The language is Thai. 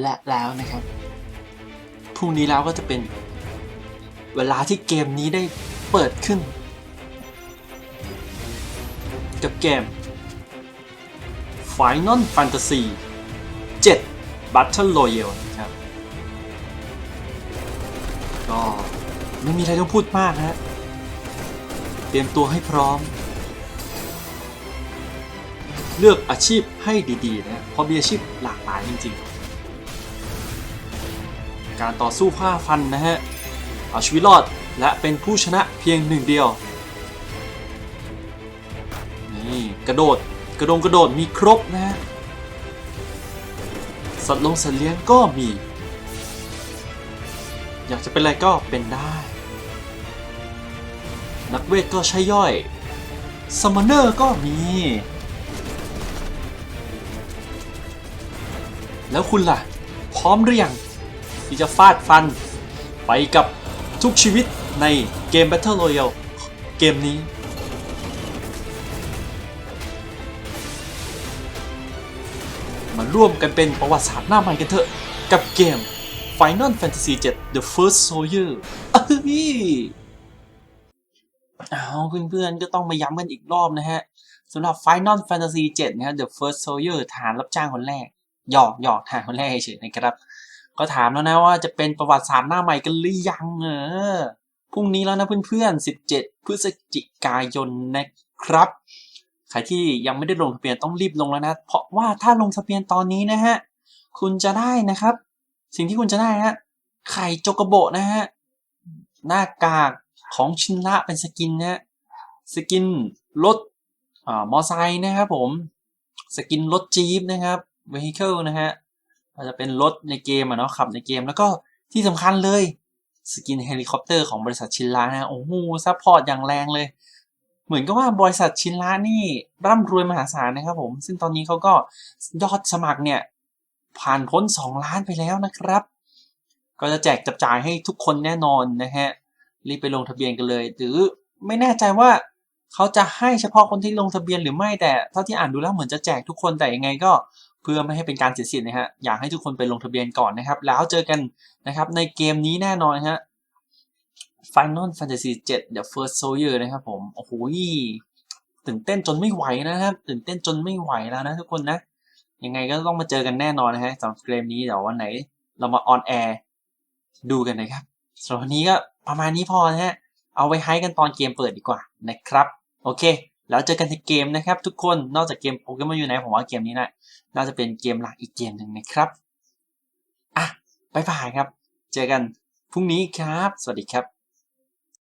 และแล้วนะครับ พรุ่งนี้แล้วก็จะเป็นเวลาที่เกมนี้ได้เปิดขึ้น กับเกม Final Fantasy 7 Battle Royale นะครับ ก็ไม่มีอะไรต้องพูดมากฮะเตรียมตัวให้พร้อม เลือกอาชีพให้ดีๆนะเพราะมีอาชีพหลากหลายจริงๆ การต่อสู้ผ้าฟันนะฮะ เอาชีวิตรอดและเป็นผู้ชนะเพียงหนึ่งเดียว นี่กระโดดกระโดงกระโดดมีครบนะฮะ สัตว์ลงสัตว์เลี้ยงก็มี อยากจะเป็นอะไรก็เป็นได้ นักเวทก็ใช้ย่อยสมเนอร์ก็มี แล้วคุณล่ะ พร้อมหรือยัง ที่จะฟาดฟัน ไปกับทุกชีวิตในเกม Battle Royale เกมนี้ มาร่วมกันเป็นประวัติศาสตร์หน้าใหม่กันเถอะ กับเกม Final Fantasy 7 The First Soldier เอ้ยเอาเพื่อนๆก็ต้องมาย้ำกันอีกรอบนะฮะสำหรับ Final Fantasy 7 นะฮะ The First Soldier ฐานรับจ้างคนแรกหยอกหยอกฐานคนแรกเฉยๆนะครับ ก็ถามแล้วนะว่าจะเป็นประวัติศาสตร์หน้าใหม่กันหรือยังเออพรุ่งนี้แล้วนะเพื่อนๆ 17 พฤศจิกายนนะครับ ใครที่ยังไม่ได้ลงทะเบียนต้องรีบลงแล้วนะ เพราะว่าถ้าลงทะเบียนตอนนี้นะฮะ คุณจะได้นะครับ สิ่งที่คุณจะได้ฮะ ไข่โจกโบะนะฮะ หน้ากากของชินละเป็นสกินนะฮะ สกินรถอ่ามอไซค์นะครับผม สกินรถจี๊ปนะครับ vehicle นะฮะ ก็จะเป็นรถในเกมอะเนาะขับในเกมแล้วก็ที่สำคัญเลยสกินเฮลิคอปเตอร์ของบริษัทชินละนะฮะโอ้โหซัพพอร์ตอย่างแรงเลย เหมือนกับว่าบริษัทชินละนี่ร่ำรวยมหาศาลนะครับผม ซึ่งตอนนี้เขาก็ยอดสมัครเนี่ย ผ่านพ้น 2 ล้านไปแล้วนะครับ ก็จะแจกจับจ่ายให้ทุกคนแน่นอนนะฮะ รีบไปลงทะเบียนกันเลย หรือไม่แน่ใจว่าเขาจะให้เฉพาะคนที่ลงทะเบียนหรือไม่แต่เท่าที่อ่านดูแล้วเหมือนจะแจกทุกคนแต่ยังไงก็ เพื่อไม่ให้เป็นการเสียสิทธิ์นะฮะอยากให้ทุกคนไปลงทะเบียนก่อนนะครับ แล้วเจอกันนะครับในเกมนี้แน่นอนฮะ Final Fantasy 7 The First Soldier นะครับผม โอ้โหตื่นเต้นจนไม่ไหวนะครับ ตื่นเต้นจนไม่ไหวแล้วนะทุกคนนะ ยังไงก็ต้องมาเจอกันแน่นอนนะฮะสำหรับเกมนี้เดี๋ยววันไหน เรามาออนแอร์ดูกันนะครับสำหรับวันนี้ก็ประมาณนี้พอนะฮะ เอาไว้ให้กันตอนเกมเปิดดีกว่านะครับ โอเค แล้วเจอกันในเกมนะครับ ทุกคนนอกจากเกมโปเกมอนยูไนผมว่าเกมนี้นะน่าจะเป็นเกมหลักอีกเกมหนึ่งนะครับอะบายบายครับ เจอกันพรุ่งนี้ครับ สวัสดีครับ